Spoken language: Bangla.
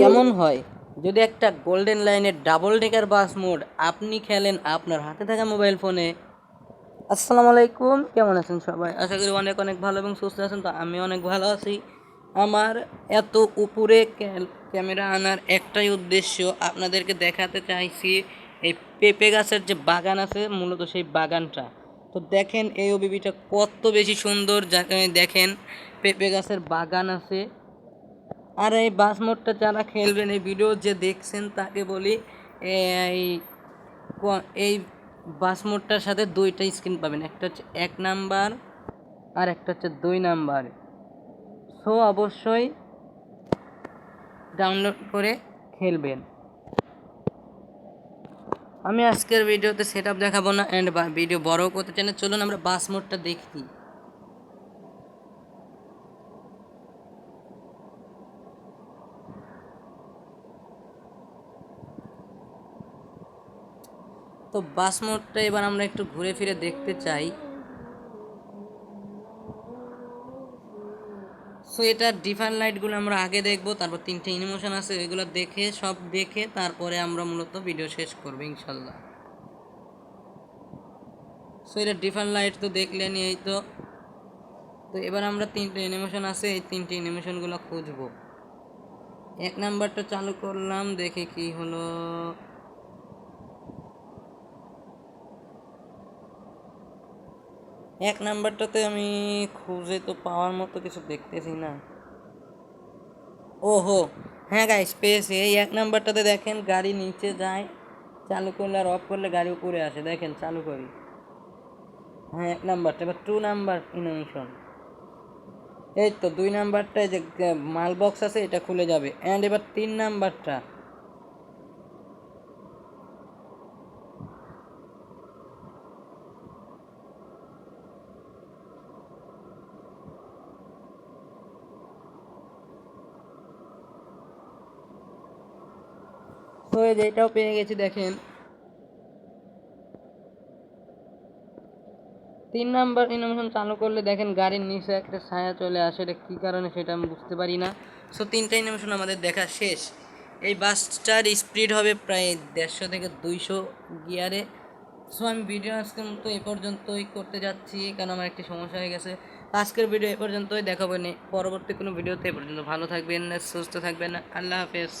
কেমন হয়? যদি একটা গোল্ডেন লাইনের ডাবল ডেকার বাস মোড আপনি খেলেন আপনার হাতে থাকা মোবাইল ফোনে আসসালামু আলাইকুম কেমন আছেন সবাই? আশা করি অনেক অনেক ভালো এবং সুস্থ আছেন তো আমি অনেক ভালো আছি। আমার এত উপরে ক্যামেরা আনার একটাই উদ্দেশ্য আপনাদেরকে দেখাতে চাইছি এই পেঁপে গাছের যে বাগান আছে মূলত সেই বাগানটা। তো দেখেন এই ওবিবিটা কত বেশি সুন্দর যাকে দেখেন পেঁপে গাছের বাগান আছে। আর এই বাস মোডটা যারা খেলবেন, এই ভিডিও যে দেখছেন তাকে বলি এই এই বাস মোডটার সাথে দুইটা স্ক্রিন পাবেন। একটা হচ্ছে এক নাম্বার আর একটা হচ্ছে দুই নাম্বার। সো অবশ্যই ডাউনলোড করে খেলবেন। আমি আজকের ভিডিওতে সেট আপ দেখাবো না অ্যান্ড ভিডিও বড় করতে চাই না। চলুন আমরা বাস মোডটা দেখি। তো বাস মোডটা এবার আমরা একটু ঘুরে ফিরে দেখতে চাই। সো এটা ডিফারেন্ট লাইটগুলো আমরা আগে দেখব, তারপর তিনটে ইমোশন আছে এগুলো দেখে, সব দেখে তারপরে আমরা মূলত ভিডিও শেষ করব, ইনশাল্লাহ। সো এটা ডিফারেন্ট লাইট তো দেখলেনি, এই তো। তো এবার আমরা তিনটে অ্যানিমেশন আছে, এই তিনটে অ্যানিমেশনগুলো খুঁজবো। এক নাম্বারটা চালু করলাম, দেখে কি হলো। এক নাম্বারটাতে আমি খুঁজে তো পাওয়ার মতো কিছু দেখতেছি না। ওহো হ্যাঁ গাইস পেয়েছি। এই এক নাম্বারটাতে দেখেন, গাড়ি নিচে যায়, চালু করলে আর অফ করলে গাড়ি উপরে আসে। দেখেন, চালু করি। হ্যাঁ এক নাম্বারটা। এবার টু নাম্বার ইনোমিশন এই তো, দুই নাম্বারটা যে মাল বক্স আছে, এটা খুলে যাবে। অ্যান্ড এবার তিন নাম্বারটা। তো এই যে এটাও পেয়ে গেছি, দেখেন। তিন নাম্বার ইনোভেশন চালু করলে দেখেন গাড়ির নিচে একটা ছায়া চলে আসে, এটা কী কারণে সেটা আমি বুঝতে পারি না। সো তিনটা ইনোভেশন আমাদের দেখা শেষ। এই বাসটার স্পিড হবে প্রায় দেড়শো থেকে দুইশো গিয়ারে। সো আমি ভিডিও আজকের মতো এ পর্যন্তই করতে যাচ্ছি, কারণ আমার একটি সমস্যা হয়ে গেছে। আজকের ভিডিও এ পর্যন্তই, দেখাবো নি পরবর্তী কোনো ভিডিওতে এ পর্যন্ত ভালো থাকবেন, সুস্থ থাকবেন, আল্লাহ হাফেজ।